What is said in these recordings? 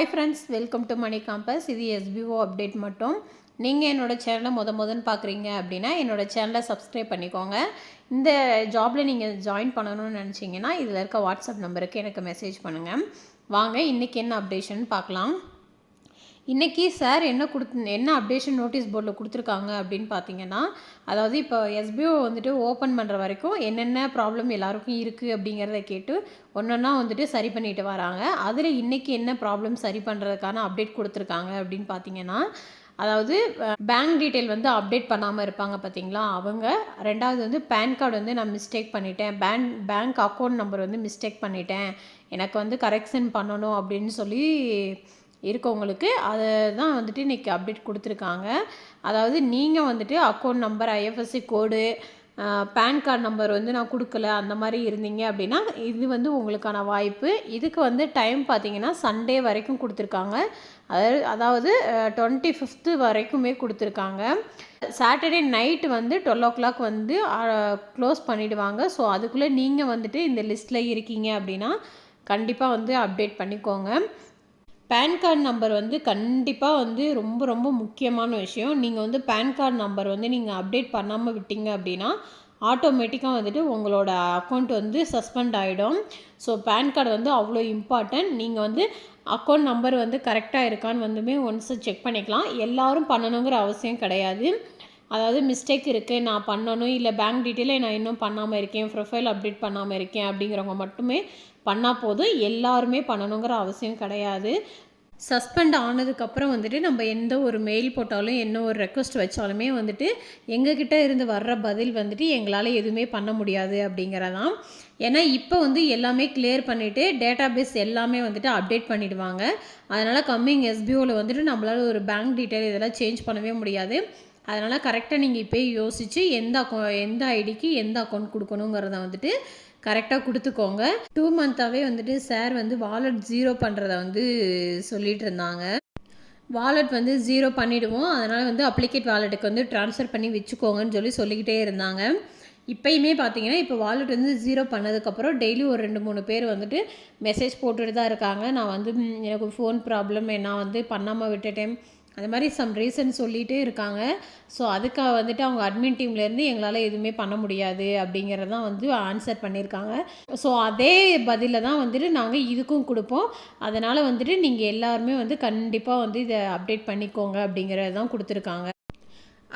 Hi friends welcome to money compass இது SPO update மட்டும். நீங்கள் என்னோடய சேனலை முத முதன்னு பார்க்குறீங்க அப்படின்னா என்னோடய சேனலை சப்ஸ்கிரைப் பண்ணிக்கோங்க. இந்த ஜாபில் நீங்கள் ஜாயின் பண்ணணும்னு நினச்சிங்கன்னா இதில் இருக்க வாட்ஸ்அப் நம்பருக்கு எனக்கு மெசேஜ் பண்ணுங்கள் வாங்க இன்றைக்கி என்ன அப்டேஷன் பார்க்கலாம் இன்றைக்கி சார் என்ன கொடுத்து என்ன அப்டேஷன் நோட்டீஸ் போர்டில் கொடுத்துருக்காங்க அப்படின்னு பார்த்தீங்கன்னா அதாவது இப்போ எஸ்பிஓ வந்துட்டு ஓப்பன் பண்ணுற வரைக்கும் என்னென்ன ப்ராப்ளம் எல்லாருக்கும் இருக்குது அப்படிங்கிறத கேட்டு ஒன்றொன்னா வந்துட்டு சரி பண்ணிட்டு வராங்க. அதில் இன்றைக்கி என்ன ப்ராப்ளம் சரி பண்ணுறதுக்கான அப்டேட் கொடுத்துருக்காங்க அப்படின்னு பார்த்தீங்கன்னா அதாவது பேங்க் டீட்டெயில் வந்து அப்டேட் பண்ணாமல் இருப்பாங்க பார்த்தீங்களா அவங்க ரெண்டாவது வந்து பேன் கார்டு வந்து நான் மிஸ்டேக் பண்ணிட்டேன் பேங்க் பேங்க் அக்கௌண்ட் நம்பர் வந்து மிஸ்டேக் பண்ணிட்டேன் எனக்கு வந்து கரெக்ஷன் பண்ணணும் அப்படின்னு சொல்லி இருக்கவங்களுக்கு அதை தான் வந்துட்டு இன்றைக்கி அப்டேட் கொடுத்துருக்காங்க. அதாவது நீங்கள் வந்துட்டு account number IFSC code PAN card number வந்து நான் கொடுக்கல அந்த மாதிரி இருந்தீங்க அப்படின்னா இது வந்து உங்களுக்கான வாய்ப்பு. இதுக்கு வந்து டைம் பார்த்தீங்கன்னா சண்டே வரைக்கும் கொடுத்துருக்காங்க. அதாவது அதாவது டுவெண்ட்டி ஃபிஃப்த்து வரைக்குமே கொடுத்துருக்காங்க. சாட்டர்டே நைட்டு வந்து டுவெல் ஓ கிளாக் வந்து க்ளோஸ் பண்ணிவிடுவாங்க ஸோ அதுக்குள்ளே நீங்கள் வந்துட்டு இந்த லிஸ்ட்டில் இருக்கீங்க அப்படின்னா கண்டிப்பாக வந்து அப்டேட் பண்ணிக்கோங்க. பேன் கார்டு நம்பர் வந்து கண்டிப்பாக வந்து ரொம்ப ரொம்ப முக்கியமான விஷயம். நீங்கள் வந்து பேன் கார்டு நம்பர் வந்து நீங்கள் அப்டேட் பண்ணாமல் விட்டீங்க அப்படின்னா ஆட்டோமேட்டிக்காக வந்துட்டு உங்களோட அக்கௌண்ட் வந்து சஸ்பெண்ட் ஆகிடும் ஸோ பேன் கார்டு வந்து அவ்வளோ இம்பார்ட்டன்ட் நீங்கள் வந்து அக்கௌண்ட் நம்பர் வந்து கரெக்டாக இருக்கான்னு வந்துமே ஒன்ஸ் செக் பண்ணிக்கலாம். எல்லோரும் பண்ணணுங்கிற அவசியம் கிடையாது. அதாவது மிஸ்டேக் இருக்குது நான் பண்ணணும் இல்லை பேங்க் டீட்டெயிலை நான் இன்னும் பண்ணாமல் இருக்கேன் ப்ரொஃபைல் அப்டேட் பண்ணாமல் இருக்கேன் அப்படிங்கிறவங்க மட்டுமே பண்ணால் போதும். எல்லாருமே பண்ணணுங்கிற அவசியம் கிடையாது. சஸ்பெண்ட் ஆனதுக்கப்புறம் வந்துட்டு நம்ம எந்த ஒரு மெயில் போட்டாலும் என்ன ஒரு ரெக்வஸ்ட் வச்சாலுமே வந்துட்டு எங்ககிட்ட இருந்து வர்ற பதில் வந்துட்டு எங்களால் எதுவுமே பண்ண முடியாது அப்படிங்கிறதான். ஏன்னா இப்போ வந்து எல்லாமே கிளியர் பண்ணிவிட்டு டேட்டா பேஸ் எல்லாமே வந்துட்டு அப்டேட் பண்ணிவிடுவாங்க அதனால் கம்மிங் எஸ்பிஓவில் வந்துட்டு நம்மளால் ஒரு பேங்க் டீட்டெயில் இதெல்லாம் சேஞ்ச் பண்ணவே முடியாது. அதனால் கரெக்டாக நீங்கள் இப்போ யோசித்து எந்த அக்கௌ எந்த ஐடிக்கு எந்த அக்கௌண்ட் கொடுக்கணுங்கிறத வந்துட்டு கரெக்டாக கொடுத்துக்கோங்க. டூ மந்த்தாகவே வந்துட்டு சார் வந்து வாலெட் ஜீரோ பண்ணுறத வந்து சொல்லிட்டு இருந்தாங்க. வாலெட் வந்து ஜீரோ பண்ணிவிடுவோம் அதனால் வந்து அப்ளிகேட் வாலெட்டுக்கு வந்து ட்ரான்ஸ்ஃபர் பண்ணி வச்சுக்கோங்கன்னு சொல்லி சொல்லிக்கிட்டே இருந்தாங்க. இப்போயுமே பார்த்தீங்கன்னா இப்போ வாலெட் வந்து ஜீரோ பண்ணதுக்கப்புறம் டெய்லி ஒரு ரெண்டு மூணு பேர் வந்துட்டு மெசேஜ் போட்டுட்டு தான் இருக்காங்க. நான் வந்து எனக்கு ஃபோன் ப்ராப்ளம் நான் வந்து பண்ணாமல் விட்டுட்டேன். அந்த மாதிரி சம் ரீசன் சொல்லிகிட்டே இருக்காங்க. ஸோ அதுக்காக வந்துட்டு அவங்க அட்மின் டீம்லேருந்து எங்களால் எதுவுமே பண்ண முடியாது அப்படிங்கிறதான் வந்து ஆன்சர் பண்ணியிருக்காங்க ஸோ அதே பதிலில் தான் வந்துட்டு நாங்கள் இதுக்கும் கொடுப்போம். அதனால் வந்துட்டு நீங்கள் எல்லாருமே வந்து கண்டிப்பாக வந்து இதை அப்டேட் பண்ணிக்கோங்க அப்படிங்கிறது தான் கொடுத்துருக்காங்க.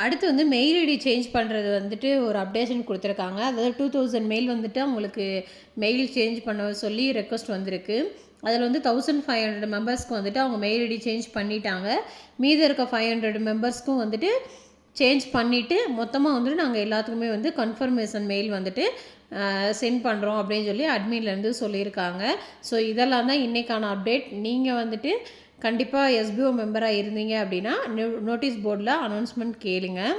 அடுத்து வந்து மெயில் ஐடி சேஞ்ச் பண்ணுறது வந்துட்டு ஒரு அப்டேஷன் கொடுத்துருக்காங்க. அதாவது டூ தௌசண்ட் மெயில் வந்துட்டு அவங்களுக்கு மெயில் சேஞ்ச் பண்ண சொல்லி ரெக்வஸ்ட் வந்திருக்கு. அதில் வந்து தௌசண்ட் ஃபைவ் ஹண்ட்ரட் மெம்பர்ஸ்க்கு வந்துட்டு அவங்க மெயில் ஐடி சேஞ்ச் பண்ணிட்டாங்க. மீதி இருக்க ஃபைவ் ஹண்ட்ரட் மெம்பர்ஸ்க்கும் வந்துட்டு சேஞ்ச் பண்ணிவிட்டு மொத்தமாக வந்துட்டு நாங்கள் எல்லாத்துக்குமே வந்து கன்ஃபர்மேஷன் மெயில் வந்துட்டு சென்ட் பண்ணுறோம் அப்படின்னு சொல்லி அட்மின்லேருந்து சொல்லியிருக்காங்க. ஸோ இதெல்லாம் தான் இன்றைக்கான அப்டேட் நீங்கள் வந்துட்டு கண்டிப்பாக எஸ்பிஓ மெம்பராக இருந்தீங்க அப்படின்னா நோட்டீஸ் போர்டில் அனௌன்ஸ்மெண்ட் கேளுங்கள்